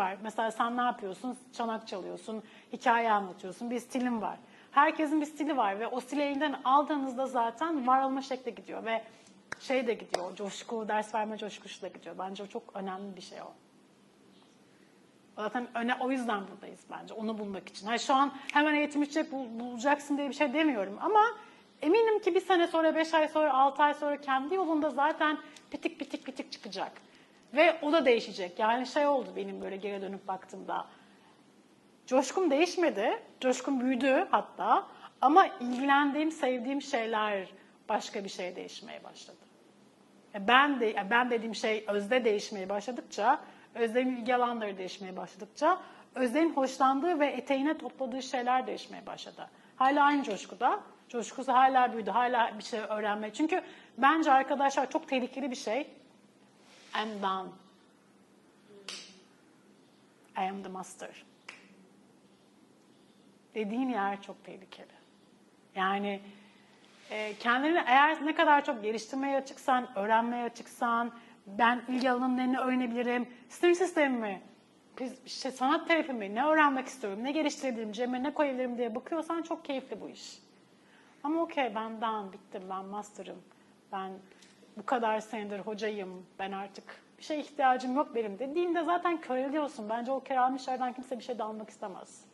var. Mesela sen ne yapıyorsun? Çanak çalıyorsun, hikaye anlatıyorsun, bir stilin var. Herkesin bir stili var ve o stili elinden aldığınızda zaten var olma şekli gidiyor ve şey de gidiyor, coşku, ders verme coşkusu da gidiyor. Bence o çok önemli bir şey o. Zaten öne, o yüzden buradayız bence, onu bulmak için. Hani şu an hemen eğitim içecek bul- bulacaksın diye bir şey demiyorum ama eminim ki bir sene sonra, beş ay sonra, altı ay sonra kendi yolunda zaten pitik pitik pitik çıkacak. Ve o da değişecek. Yani şey oldu benim böyle geri dönüp baktığımda. Coşkum değişmedi. Coşkum büyüdü hatta. Ama ilgilendiğim, sevdiğim şeyler başka bir şey değişmeye başladı. E Ben de ya ben dediğim şey özde değişmeye başladıkça, özdenin ilgi alanları değişmeye başladıkça, özdenin hoşlandığı ve eteğine topladığı şeyler değişmeye başladı. Hala aynı coşkuda. Coşkusu hala büyüdü, hala bir şey öğrenmeye. Çünkü bence arkadaşlar çok tehlikeli bir şey. I'm done. I am the master. Dediğin yer çok tehlikeli. Yani e, kendini eğer ne kadar çok geliştirmeye açıksan, öğrenmeye açıksan, ben ilgi alanlarını öğrenebilirim, sinir sistemimi, biz- işte sanat terapi mi, ne öğrenmek istiyorum, ne geliştirebilirim, cebime ne koyabilirim diye bakıyorsan çok keyifli bu iş. Ama okey ben down, bittim, ben master'ım, ben bu kadar senedir hocayım, ben artık bir şey ihtiyacım yok benim dediğinde zaten köreliyorsun. Bence o körelmişlerden kimse bir şey de almak istemez.